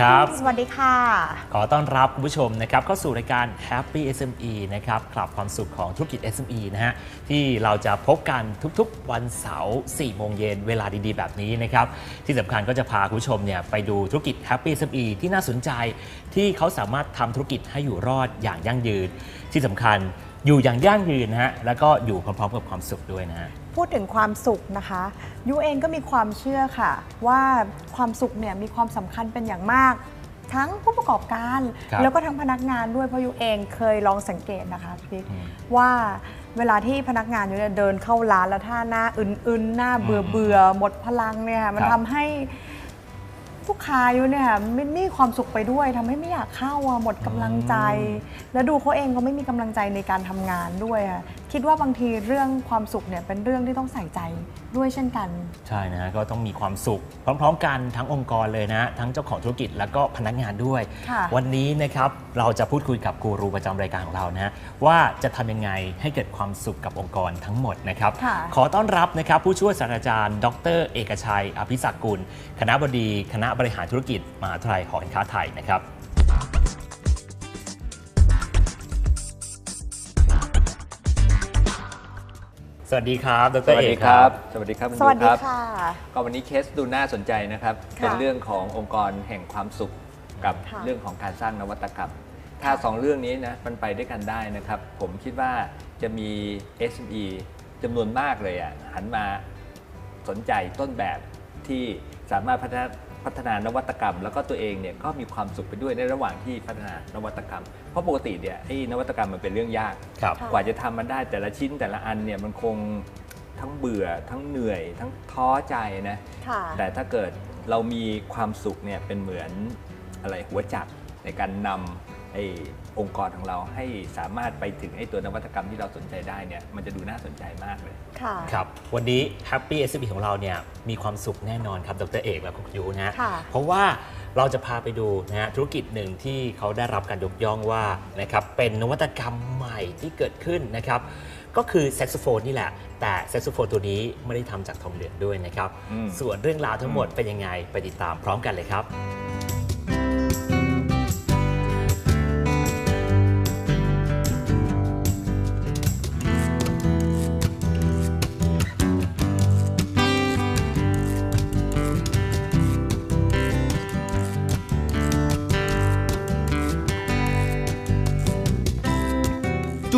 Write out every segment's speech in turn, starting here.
ครับ สวัสดีค่ะ ขอต้อนรับคุณผู้ชมนะครับเข้าสู่รายการ Happy SME นะครับคลับความสุขของธุรกิจ SME นะฮะที่เราจะพบกันทุกๆ วันเสาร์4โมงเย็นเวลาดีๆ แบบนี้นะครับที่สำคัญก็จะพาคุณผู้ชมเนี่ยไปดูธุรกิจ Happy SME ที่น่าสนใจที่เขาสามารถทำธุรกิจให้อยู่รอดอย่างยั่งยืน ที่สำคัญ อยู่อย่างยั่งยืนนะฮะแล้วก็อยู่พร้อมๆกับความสุขด้วยนะฮะ พูดถึงความสุขนะคะยูเองก็มีความเชื่อค่ะ ว่าความสุขเนี่ยมีความสำคัญเป็นอย่างมาก ทั้งผู้ประกอบการ ครับแล้วก็ทั้งพนักงานด้วยเพราะยูเองเคยลองสังเกตนะคะพี่ปิ๊กอืมว่าเวลาที่พนักงานอยู่เนี่ยเดินเข้าร้านแล้วถ้าหน้าอึนๆหน้าเบื่อเบื่อๆหมดพลังเนี่ยค่ะมันครับ ทำให้ ลูกค้าอยู่เนี่ยค่ะไม่ไม่มีความสุขไปด้วยทำให้ไม่อยากเข้าอะหมดกำลังใจ แล้วดูเขาเองก็ไม่มีกำลังใจในการทำงานด้วยค่ะ คิดว่าบางทีเรื่องความสุขเนี่ยเป็นเรื่องที่ต้องใส่ใจด้วยเช่นกัน ใช่นะฮะก็ต้องมีความสุข พร้อม ๆ กันทั้งองค์กรเลยนะ ทั้งเจ้าของธุรกิจแล้วก็พนักงานด้วยค่ะวันนี้นะครับเราจะพูดคุยกับกูรูประจำรายการของเรานะฮะว่าจะทำยังไงให้เกิดความสุขกับองค์กรทั้งหมดนะครับค่ะขอต้อนรับนะครับผู้ช่วยศาสตราจารย์ ดร เอกชัย อภิศักกุล คณะบดี คณะบริหารธุรกิจมหาวิทยาลัยหอการค้าไทยนะครับ สวัสดีครับดสรวัสเอดีกคครัรับบสวัสดีครับณสวัสดีนุชรับค่ะก็วันนี้เคสดูน่าสนใจนะครับค่ะเป็นเรื่องขององค์กรแห่งความสุขกับค่ะเรื่องของการสร้างนวัตกรรม ถ้าสองเรื่องนี้นะมันไปด้วยกันได้นะครับ ผมคิดว่าจะมี SME จำนวนมากเลยอะหันมาสนใจต้นแบบที่สามารถพัฒนา พัฒนานวัตกรรม แล้วก็ตัวเองเนี่ยก็มีความสุขไปด้วยในระหว่างที่พัฒนานวัตกรรม เพราะปกติเนี่ยไอ้นวัตกรรมมันเป็นเรื่องยาก ครับค่ะกว่าจะทำมันได้แต่ละชิ้นแต่ละอันเนี่ยมันคงทั้งเบื่อทั้งเหนื่อย ทั้งท้อใจนะ ค่ะ แต่ถ้าเกิดเรามีความสุขเนี่ยเป็นเหมือนอะไรหัวจักรในการนำ ไอ้องค์กรของเราให้สามารถไปถึงไอ้ตัวนวัตกรรมที่เราสนใจได้เนี่ยมันจะดูน่าสนใจมากเลย ค่ะ ครับ วันนี้ Happy SME ของเราเนี่ยมีความสุขแน่นอนครับดรเอกและคุณยูนะฮะค่ะ เพราะว่าเราจะพาไปดูนะฮะธุรกิจหนึ่งที่เขาได้รับการยกย่องว่านะครับเป็นนวัตกรรมใหม่ที่เกิดขึ้นนะครับ ก็คือแซกโซโฟนนี่แหละ แต่แซกโซโฟนตัวนี้ไม่ได้ทำจากทองเหลืองด้วยนะครับ อืม ส่วนเรื่องราวทั้งหมดเป็นยังไงไปติดตามพร้อมกันเลยครับ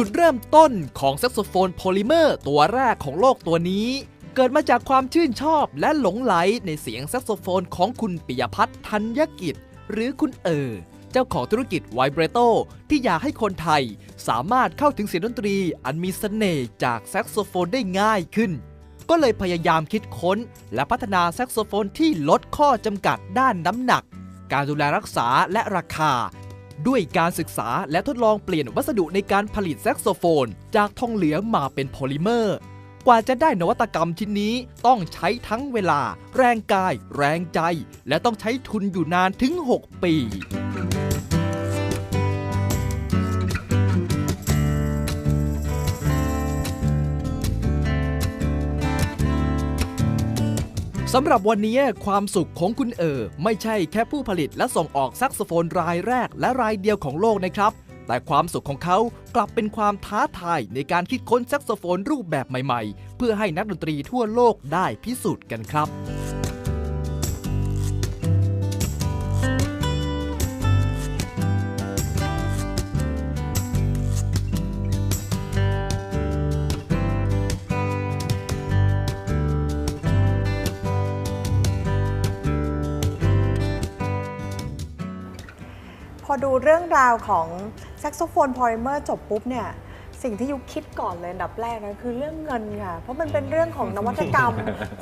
จุดเริ่มต้นของแซกโซโฟนโพลิเมอร์ตัวแรกของโลกตัวนี้ เกิดมาจากความชื่นชอบและหลงไหลในเสียงแซกโซโฟนของคุณปิยพัฒน์ธัญกิจ หรือคุณเออเจ้าของธุรกิจไวเบรโตที่อยากให้คนไทย สามารถเข้าถึงเสียงดนตรีอันมีเสน่ห์จากแซกโซโฟนได้ง่ายขึ้น ก็เลยพยายามคิดค้น และพัฒนาแซกโซโฟนที่ลดข้อจำกัดด้านน้ำหนัก การดูแลรักษาและราคา ด้วยการศึกษาและทดลองเปลี่ยนวัสดุในการผลิตแซกโซโฟน จากทองเหลืองมาเป็นโพลิเมอร์ กว่าจะได้นวัตกรรมชิ้นนี้ต้องใช้ทั้งเวลา แรงกาย แรงใจ และต้องใช้ทุนอยู่นานถึง 6 ปี สำหรับวันนี้ความสุขของคุณเออไม่ใช่แค่ผู้ผลิตและส่งออกแซกโซโฟนรายแรกและรายเดียวของโลกนะครับ แต่ความสุขของเขากลับเป็นความท้าทายในการคิดค้นแซกโซโฟนรูปแบบใหม่ๆ เพื่อให้นักดนตรีทั่วโลกได้พิสูจน์กันครับ อดูเรื่องราวของแซกโซโฟนพอลิเมอร์จบปุ๊บเนี่ยสิ่งที่ยุคคิดก่อนเลยอันดับแรกนะคือเรื่องเงินค่ะ เพราะมันเป็นเรื่องของนวัตกรรม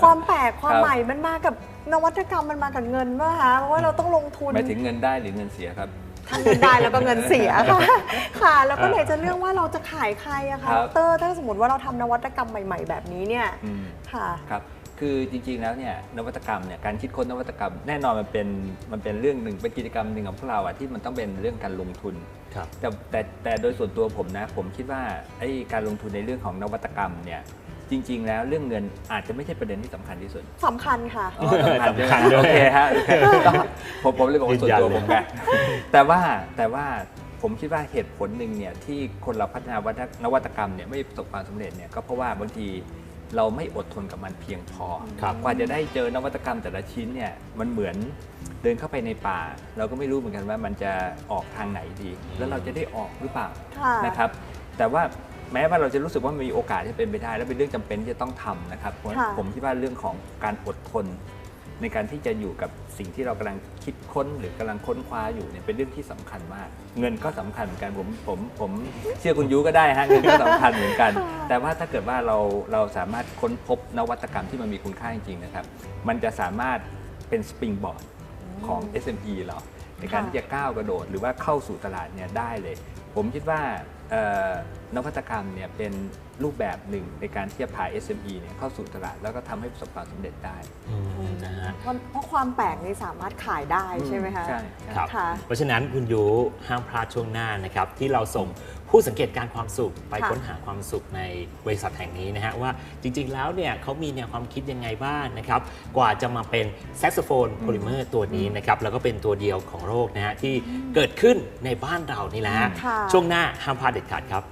ความแปลกความครับใหม่มันมากับนวัตกรรมมันมากับเงินป่ะคะเพราะว่าเราต้องลงทุนหมายถึงเงินได้หรือเงินเสียครับทั้งเงินได้แล้วก็เงินเสียค่ะค่ะ แล้วก็ไหนจะเรื่องว่าเราจะขายใครอะคะครัดบรถ้าสมมติว่าเราทำนวัตกรรมใหม่ ๆ แบบนี้เนี่ยอืมค่ะครับ คือจริงๆแล้วเนี่ยนวัตกรรมเนี่ยการคิดค้นนวัตกรรม แน่นอนมันเป็นมันเป็นเรื่องหนึ่งเป็นกิจกรรมหนึ่งของพวกเราอะที่มันต้องเป็นเรื่องการลงทุนครับแต่แต่แต่โดยส่วนตัวผมนะผมคิดว่าไอ้การลงทุนในเรื่องของนวัตกรรมเนี่ยจริง ๆ แล้วเรื่องเงินอาจจะไม่ใช่ประเด็นที่สำคัญที่สุด สำคัญค่ะ อ๋อสำคัญสำคัญด้วยโอเคฮะโอเคก็ผมผมเลยบอกว่าส่วนตัวผมไงแต่ว่าแต่ว่าผมคิดว่าเหตุผลหนึ่งเนี่ยที่คนเราพัฒนาวัฒนนวัตกรรมเนี่ยไม่ประสบความสำเร็จเนี่ยก็เพราะว่าบางที เราไม่อดทนกับมันเพียงพอ ครับ กว่าจะได้เจอนวัตกรรมแต่ละชิ้นเนี่ยมันเหมือนเดินเข้าไปในป่า เราก็ไม่รู้เหมือนกันว่ามันจะออกทางไหนดี แล้วเราจะได้ออกหรือเปล่าค่ะนะครับ แต่ว่าแม้ว่าเราจะรู้สึกว่ามีโอกาสที่เป็นไปได้ และเป็นเรื่องจำเป็นที่จะต้องทำนะครับเพราะค่ะ ผมคิดว่าเรื่องของการอดทน ในการที่จะอยู่กับสิ่งที่เรากำลังคิดค้นหรือกำลังค้นคว้าอยู่เนี่ยเป็นเรื่องที่สำคัญมาก เงินก็สำคัญเหมือนกันผมผมผมเชื่อคุณยูก็ได้ฮะเงินก็สำคัญเหมือนกัน แต่ว่าถ้าเกิดว่าเราเราสามารถค้นพบนวัตกรรมที่มันมีคุณค่าจริงๆนะครับ มันจะสามารถเป็นสปริงบอร์ดของ SME เราในการค่ะที่จะก้าวกระโดดหรือว่าเข้าสู่ตลาดเนี่ยได้เลย ผมคิดว่าเอ่อนวัตกรรมเนี่ยเป็น รูปแบบหนึ่งในการที่จะพา SME เนี่ยเข้าสู่ตลาดแล้วก็ทำให้ประสบความสำเร็จได้อืมนะฮะเพราะเพราะความแปลกนี่สามารถขายได้ใช่ไหมคะ ใช่ใช่ ครับค่ะเพราะฉะนั้นคุณยูห้ามพลาดช่วงหน้านะครับที่เราส่งผู้สังเกตการความสุขไปค่ะ ค้นหาความสุขในบริษัทแห่งนี้นะฮะว่าจริงๆแล้วเนี่ยเขามีแนวความคิดยังไงบ้างนะครับกว่าจะมาเป็นแซกโซโฟนโพลิเมอร์ตัวนี้นะครับแล้วก็เป็นตัวเดียวของโลกนะฮะที่เกิดขึ้นในบ้านเรานี่แหละฮะค่ะ ช่วงหน้าห้ามพลาดเด็ดขาดครับ